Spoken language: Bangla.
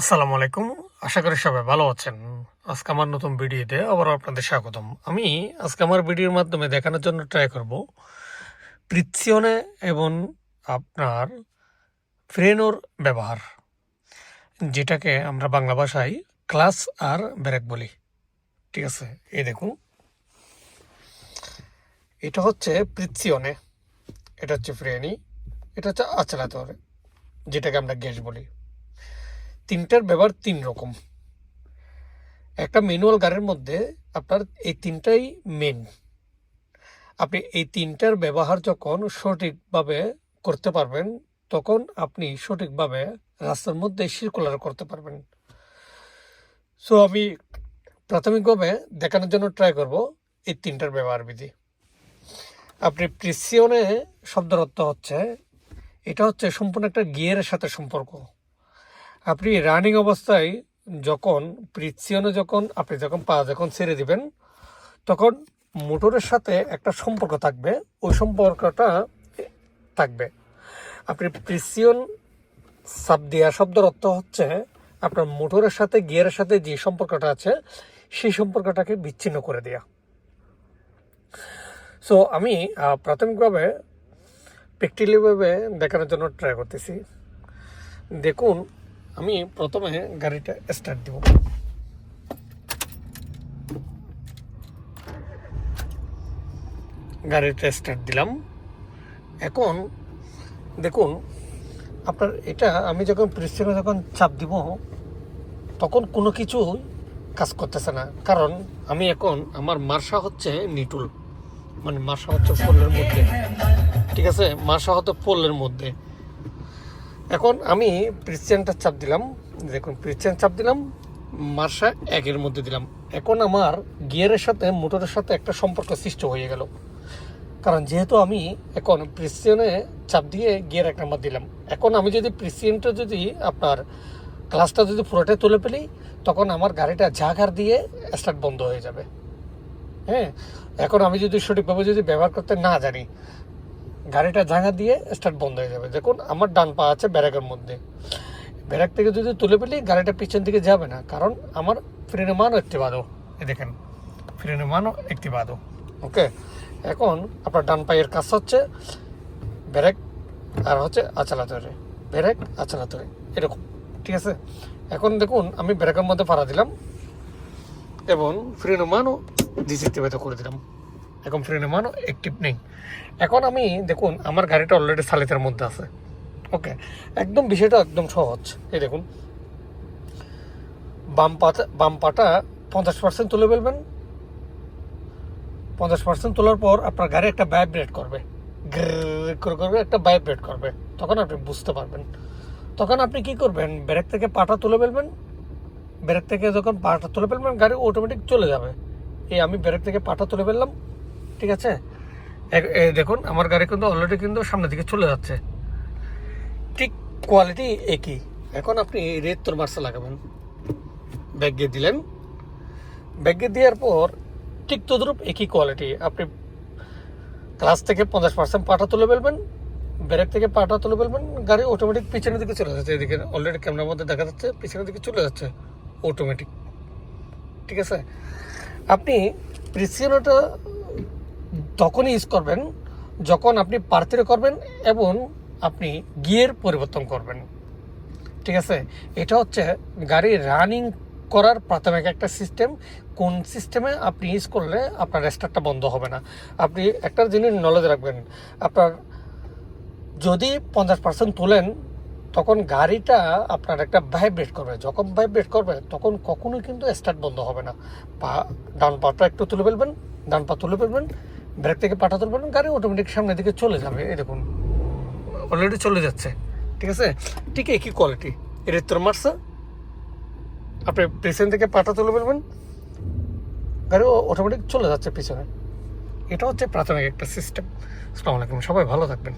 আসসালামু আলাইকুম। আশা করি সবাই ভালো আছেন। আজকে আমার নতুন ভিডিওতে আবার আপনাদের স্বাগতম। আমি আজকে আমার ভিডিওর মাধ্যমে দেখানোর জন্য ট্রাই করব প্রিৎসিয়নে এবং আপনার ফ্রেনোর ব্যবহার, যেটাকে আমরা বাংলা ভাষায় ক্লাস আর ব্রেক বলি। ঠিক আছে? এই দেখুন। এটা হচ্ছে প্রিৎসিয়নে এটা হচ্ছে ফ্রেনি। এটা হচ্ছে আচলাতরে, যেটাকে আমরা গ্যাস বলি। তিনটার ব্যবহার তিন রকম। একটা ম্যানুয়াল গাড়ির মধ্যে আপনার এই তিনটাই মেন আপনি এই তিনটার ব্যবহার যখন সঠিকভাবে করতে পারবেন, তখন আপনি সঠিকভাবে রাস্তার মধ্যে সার্কুলার করতে পারবেন। সো আমি প্রাথমিকভাবে দেখানোর জন্য ট্রাই করব এই তিনটার ব্যবহার বিধি। আপনি প্রিসিয়নে শব্দের অর্থ হচ্ছে, এটা হচ্ছে সম্পূর্ণ একটা গিয়ারের সাথে সম্পর্ক। আপনি রানিং অবস্থায় যখন প্রিসিয়নে যখন, আপনি যখন পা যখন ছেড়ে দিবেন, তখন মোটরের সাথে একটা সম্পর্ক থাকবে। ওই সম্পর্কটা থাকবে। আপনি প্রিসিয়ন সাব দেওয়া শব্দের অর্থ হচ্ছে, আপনার মোটরের সাথে, গিয়ারের সাথে যে সম্পর্কটা আছে, সেই সম্পর্কটাকে বিচ্ছিন্ন করে দেওয়া সো আমি প্রাথমিকভাবে প্র্যাকটিক্যালিভাবে দেখানোর জন্য ট্রাই করতেছি। দেখুন আমি প্রথমে গাড়িটা স্টার্ট দিব। গাড়িটা স্টার্ট দিলাম। এখন দেখুন, আপনার এটা আমি যখন প্রেসিডে যখন চাপ দিব, তখন কোনো কিছু কাজ করতেছে না। কারণ আমি এখন, আমার মার্শা হচ্ছে নিটুল। মানে মার্শা হচ্ছে পোলের মধ্যে। ঠিক আছে? মার্শা হতো পোলের মধ্যে। এখন আমি প্রিসিয়ানটা চাপ দিলাম। দেখুন প্রিসিয়ান চাপ দিলাম, মার্শা একের মধ্যে দিলাম। এখন আমার গিয়ারের সাথে, মোটরের সাথে একটা সম্পর্ক সৃষ্টি হয়ে গেল। কারণ যেহেতু আমি এখন প্রিসিয়নে চাপ দিয়ে গিয়ার এক নাম্বার দিলাম। এখন আমি যদি প্রিসিয়নটা যদি আপনার ক্লাসটা যদি পুরোটাই তুলে ফেলি, তখন আমার গাড়িটা ঝাঁকার দিয়ে স্টার্ট বন্ধ হয়ে যাবে। হ্যাঁ? এখন আমি যদি সঠিকভাবে যদি ব্যবহার করতে না জানি গাড়িটা ঝাঁকা দিয়ে স্টার্ট বন্ধ হয়ে যাবে। দেখুন, আমার ডান পা আছে ব্যারাকের মধ্যে। ব্যারাক থেকে যদি তুলে ফেলি, গাড়িটা পিছন দিকে যাবে না, কারণ আমার ফ্রেনের মানও একটি বাদো এই দেখেন ফ্রেনের মানও একটি বাদো ওকে এখন আপনার ডান পায়ের কাজ হচ্ছে ব্যারেক আর হচ্ছে আচালাতরে। ব্যারেক, আচালাতরে। এরকম। ঠিক আছে? এখন দেখুন, আমি ব্যারেকের মধ্যে পাড়া দিলাম এবং ফ্রেনের মানও ডিসিক্টিভেতে করে দিলাম। এখন ফ্রেনের মানও অ্যাক্টিভ নেই। এখন আমি, দেখুন, আমার গাড়িটা অলরেডি সালিতের মধ্যে আছে। ওকে একদম বিষয়টা একদম সহজ। এই দেখুন। বাম পাতা, বাম পাটা পঞ্চাশ পার্সেন্ট তুলে ফেলবেন। পঞ্চাশ পার্সেন্ট তোলার পর আপনার গাড়ি একটা ভাইব্রেট করবে। করে করবে, একটা ভাইব্রেট করবে। তখন আপনি বুঝতে পারবেন। তখন আপনি কি করবেন? ব্রেক থেকে পাটা তুলে ফেলবেন। ব্রেক থেকে যখন পাটা তুলে ফেলবেন, গাড়ি অটোমেটিক চলে যাবে। এই আমি ব্রেক থেকে পাটা তুলে ফেললাম। ঠিক আছে? দেখুন, আমার গাড়ি কিন্তু অলরেডি কিন্তু সামনের দিকে চলে যাচ্ছে। ঠিক কোয়ালিটি একই। এখন আপনি রেত্তর তোর মার্সা লাগাবেন। ব্যাগ দিলেন। ব্যাগ দেওয়ার পর ঠিক তদ্রুপ একই কোয়ালিটি আপনি ক্লাস থেকে পঞ্চাশ পার্সেন্ট পাটা তুলে ফেলবেন ব্রেক থেকে পাটা তুলে ফেলবেন, গাড়ি অটোমেটিক পিছনের দিকে চলে যাচ্ছে। এদিকে অলরেডি ক্যামেরার মধ্যে দেখা যাচ্ছে, পিছনের দিকে চলে যাচ্ছে অটোমেটিক ঠিক আছে? আপনি প্রিসিয়নটা তখনই ইউজ করবেন যখন আপনি পার্থিরে করবেন এবং আপনি গিয়ের পরিবর্তন করবেন। ঠিক আছে? এটা হচ্ছে গাড়ি রানিং করার প্রাথমিক একটা সিস্টেম কোন সিস্টেমে আপনি ইউজ করলে আপনার স্টার্টটা বন্ধ হবে না। আপনি একটা জিনিস নলেজ রাখবেন। আপনার যদি পঞ্চাশ পার্সেন্ট তোলেন, তখন গাড়িটা আপনার একটা ভাইব্রেট করবে। যখন ভাইব্রেট করবে, তখন কখনোই কিন্তু স্টার্ট বন্ধ হবে না। পা, ডান পাটা একটু তুলে ফেলবেন, ডান পা তুলে ফেলবেন। ব্রেক থেকে পাঠাতে পারবেন, গাড়ি অটোমেটিক সামনের দিকে চলে যাবে দেখুন। অলরেডি চলে যাচ্ছে, ঠিক আছে? ঠিক একই কোয়ালিটি এর মারছে। আপনি পেছন থেকে পাটা তুলে ফেলবেন গাড়ি অটোমেটিক চলে যাচ্ছে পিছনে। এটা হচ্ছে প্রাথমিক একটা সিস্টেম আসসালামু আলাইকুম, সবাই ভালো থাকবেন।